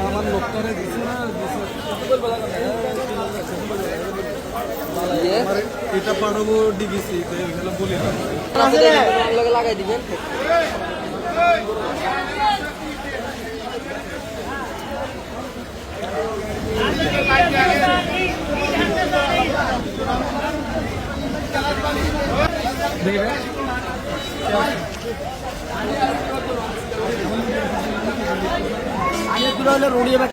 আমার লোকটারে দিছে না এটা পাঠাবো ডিবিসি বলি লাগাই দিবেন দেখবেন আগে তুলে হলে রুড়িয়ে